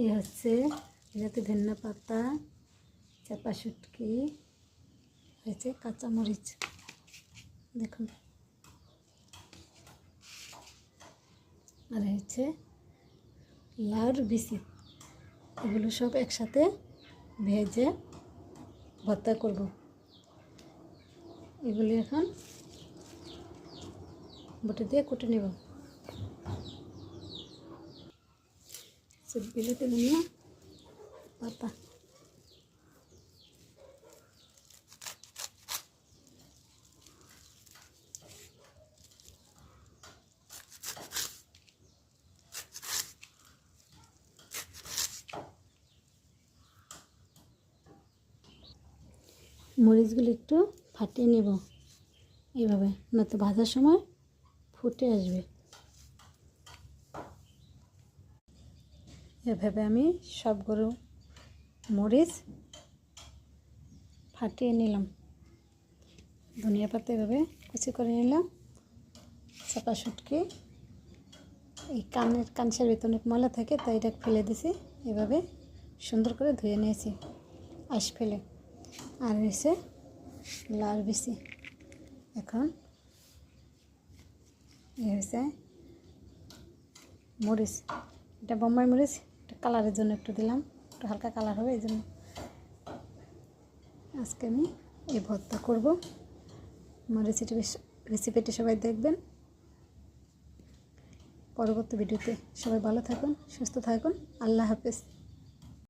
এই হচ্ছে যাতে ধনিয়া পাতা, চাপা শুটকি, হয়েছে কাঁচামরিচ। দেখুন। আর হচ্ছে লাউর বিসি এগুলো সব একসাথে ভেজে ভর্তা করব। এগুলি এখন বটে দিয়ে কুটে নেব। সব বিলেতে ধনিয়া পাতা মরিচগুলো একটু ফাটিয়ে নেব। এইভাবে নয়তো ভাজার সময় ফুটে আসবে। এভাবে আমি সবগুলো মরিচ ফাটিয়ে নিলাম। ধনিয়া পাতা এভাবে কুচি করে নিলাম। চাপা শুটকি। এই কানের কানসের ভিতরে অনেক ময়লা থাকে, তাই এটা ফেলে দিছি। এভাবে সুন্দর করে ধুয়ে নিয়েছি আশ ফেলে। আর রয়েছে লাল বেশি। এখন এ হয়েছে মরিচ। এটা বোম্বাই মরিচ। কালারের জন্য একটু দিলাম। একটু হালকা কালার হবে, এই জন্য আজকে আমি এই ভর্তা করব। আমার রেসিপি রেসিপিটি সবাই দেখবেন। পরবর্তী ভিডিওতে সবাই ভালো থাকুন, সুস্থ থাকুন। আল্লাহ হাফেজ।